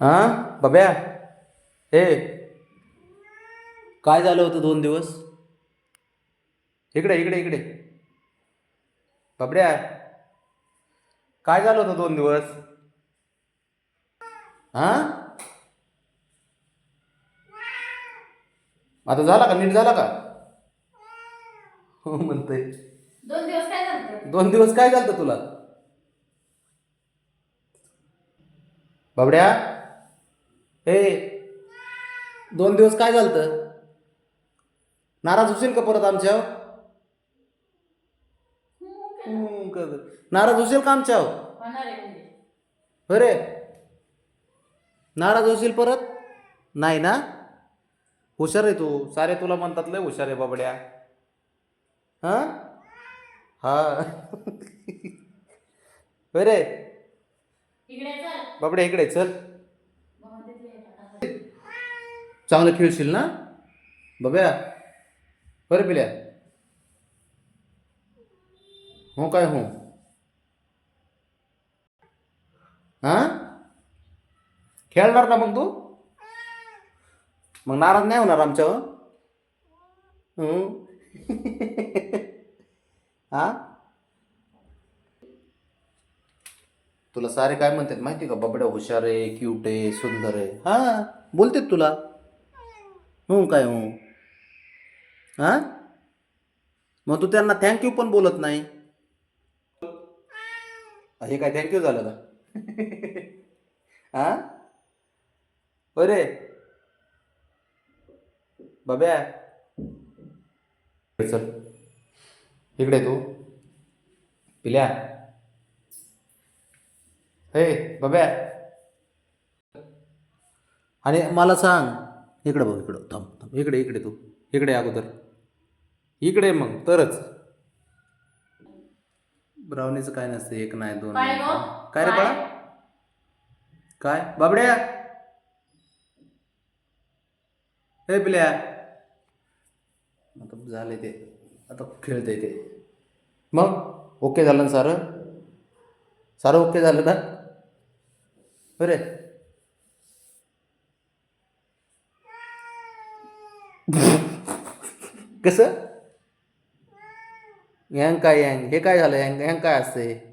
हा? बब्या? हे काय झालं होतं दोन दिवस? इकडे इकडे इकडे. बबड्या काय झालं होतं दोन दिवस? हा? आता झाला का? नीट झाला का? हो म्हणतोय. दोन दिवस काय झालं दोन दिवस काय झालं तुला? बाबड्या ए दोन दिवस काय झालं नाराज होशील का परत आमच्यावर? नाराज होशील का आमच्यावर? आहे म्हणजे. नाराज होशील परत? नाही ना? हुशार आहे तू. सारे तुला म्हणतात लय हुशार आहे बाबड्या. हा? हा. चल. बाबड्या इकडे चल. चांगलं खेळशील ना? बाब्या बरं पिल्या. हो काय हो? हां? खेळणार ना मग तू? मग नाराज नाही होणार आमच्यावर? हा? तुला सारे काय म्हणतात माहिती का? बबड्या हुशार आहे क्यूट आहे सुंदर आहे. हा बोलतेत तुला. हो काय हो हां? मग तू त्यांना थँक्यू पण बोलत नाही. हे काय थँक्यू झालं का? हां? अरे! बाब्या! चल. इकडे तू. पिल्या? हे बाब्या! आणि मला सांग इकडे बघ इकडं. थांब थांब. इकडे इकडे तू. इकडे अगोदर. इकडे मग तरच. ब्राउनीचं काय नसतं एक नाही दोन काय. गं? काय रे? बाळा? काय? बाबड्या? हे पिल्या. आता झाले ते. आता खेळते ते. मग? ओके झालं ना सारं? सारं ओके झालं ना बरे कसं? यांग काय यांग? हे काय झालं? यांग यांग काय असते